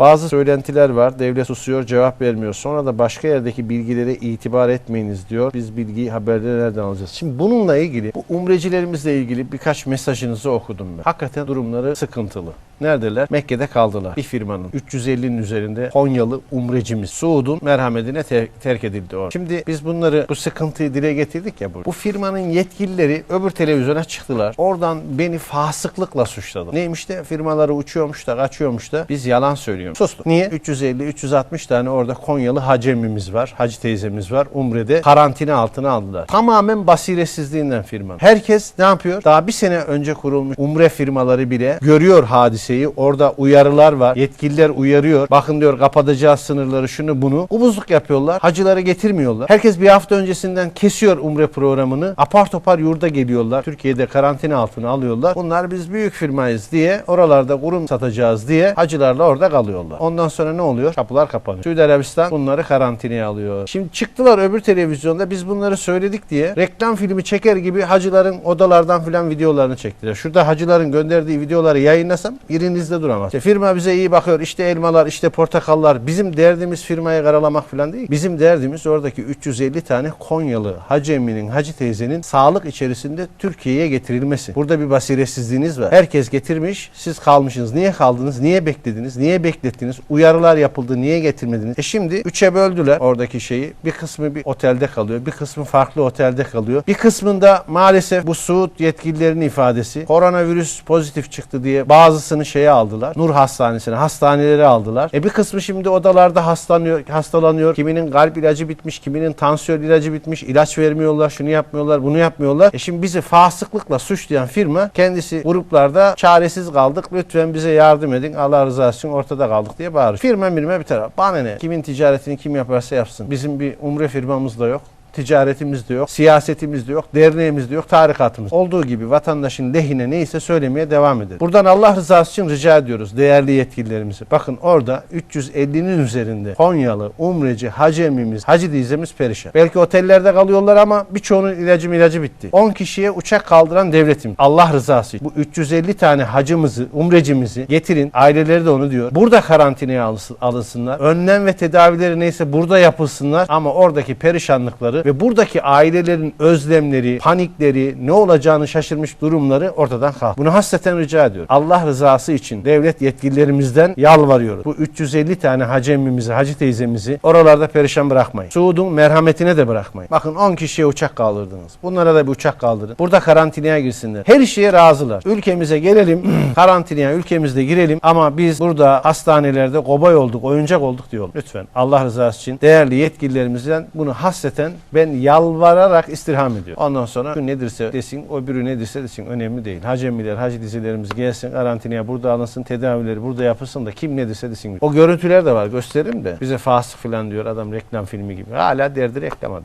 Bazı söylentiler var. Devlet susuyor, cevap vermiyor. Sonra da başka yerdeki bilgilere itibar etmeyiniz diyor. Biz bilgiyi haberleri nereden alacağız? Şimdi bununla ilgili, bu umrecilerimizle ilgili birkaç mesajınızı okudum ben. Hakikaten durumları sıkıntılı. Neredeler? Mekke'de kaldılar. Bir firmanın 350'nin üzerinde Konyalı umrecimiz Suud'un merhametine te- terk edildi orada. Şimdi biz bunları bu sıkıntıyı dile getirdik ya burada. Bu firmanın yetkilileri öbür televizyona çıktılar. Oradan beni fasıklıkla suçladı. Neymiş de firmaları uçuyormuş da kaçıyormuş da biz yalan söylüyoruz. Sustuk. Niye? 350-360 tane orada Konyalı hacemimiz var. Hacı teyzemiz var. Umre'de karantina altına aldılar. Tamamen basiretsizliğinden firmanın. Herkes ne yapıyor? Daha bir sene önce kurulmuş umre firmaları bile görüyor hadiseyi. Orada uyarılar var. Yetkililer uyarıyor. Bakın diyor kapatacağız sınırları şunu bunu. Ubuzluk yapıyorlar. Hacıları getirmiyorlar. Herkes bir hafta öncesinden kesiyor umre programını. Apar topar yurda geliyorlar. Türkiye'de karantina altına alıyorlar. Bunlar biz büyük firmayız diye oralarda kurum satacağız diye hacılarla orada kalıyorlar. Ondan sonra ne oluyor? Kapılar kapanıyor. Suudi Arabistan bunları karantinaya alıyor. Şimdi çıktılar öbür televizyonda biz bunları söyledik diye reklam filmi çeker gibi hacıların odalardan filan videolarını çektiler. Şurada hacıların gönderdiği videoları yayınlasam yerinizde duramaz. İşte firma bize iyi bakıyor. İşte elmalar, işte portakallar. Bizim derdimiz firmayı karalamak filan değil. Bizim derdimiz oradaki 350 tane Konyalı hacı emminin, hacı teyzenin sağlık içerisinde Türkiye'ye getirilmesi. Burada bir basiretsizliğiniz var. Herkes getirmiş, siz kalmışsınız. Niye kaldınız? Niye beklediniz? Niye beklettiniz? Uyarılar yapıldı. Niye getirmediniz? E şimdi üçe böldüler oradaki şeyi. Bir kısmı bir otelde kalıyor. Bir kısmı farklı otelde kalıyor. Bir kısmında maalesef bu Suud yetkililerinin ifadesi koronavirüs pozitif çıktı diye bazısını şeye aldılar. Nur Hastanesi'ne, hastanelere aldılar. E bir kısmı şimdi odalarda hastalanıyor, hastalanıyor. Kiminin kalp ilacı bitmiş, kiminin tansiyon ilacı bitmiş. ilaç vermiyorlar, şunu yapmıyorlar, bunu yapmıyorlar. E şimdi bizi fasıklıkla suçlayan firma kendisi gruplarda çaresiz kaldık. Lütfen bize yardım edin. Allah rızası için ortada kaldık diye bağırıyor. Firma birime bir taraf. Bana ne? Kimin ticaretini kim yaparsa yapsın. Bizim bir umre firmamız da yok ticaretimiz de yok, siyasetimiz de yok, derneğimiz de yok, tarikatımız. Olduğu gibi vatandaşın lehine neyse söylemeye devam edelim. Buradan Allah rızası için rica ediyoruz değerli yetkililerimizi. Bakın orada 350'nin üzerinde Konyalı, Umreci, Hacemimiz, Hacı dizemiz perişan. Belki otellerde kalıyorlar ama birçoğunun ilacı ilacı bitti. 10 kişiye uçak kaldıran devletim. Allah rızası için. Bu 350 tane hacımızı, umrecimizi getirin. Aileleri de onu diyor. Burada karantinaya alınsın- alınsınlar. Önlem ve tedavileri neyse burada yapılsınlar ama oradaki perişanlıkları ve buradaki ailelerin özlemleri, panikleri, ne olacağını şaşırmış durumları ortadan kalk. Bunu hasreten rica ediyorum. Allah rızası için devlet yetkililerimizden yalvarıyoruz. Bu 350 tane hacemimizi, hacı teyzemizi oralarda perişan bırakmayın. Suud'un merhametine de bırakmayın. Bakın 10 kişiye uçak kaldırdınız. Bunlara da bir uçak kaldırın. Burada karantinaya girsinler. Her şeye razılar. Ülkemize gelelim, karantinaya ülkemizde girelim ama biz burada hastanelerde kobay olduk, oyuncak olduk diyor. Lütfen Allah rızası için değerli yetkililerimizden bunu hasreten ben yalvararak istirham ediyorum. Ondan sonra nedirse desin, o biri nedirse desin önemli değil. Hacemiler, hacı dizilerimiz gelsin, karantinaya burada alınsın, tedavileri burada yapılsın da kim nedirse desin. O görüntüler de var gösteririm de bize fasık falan diyor adam reklam filmi gibi. Hala derdi reklam adam.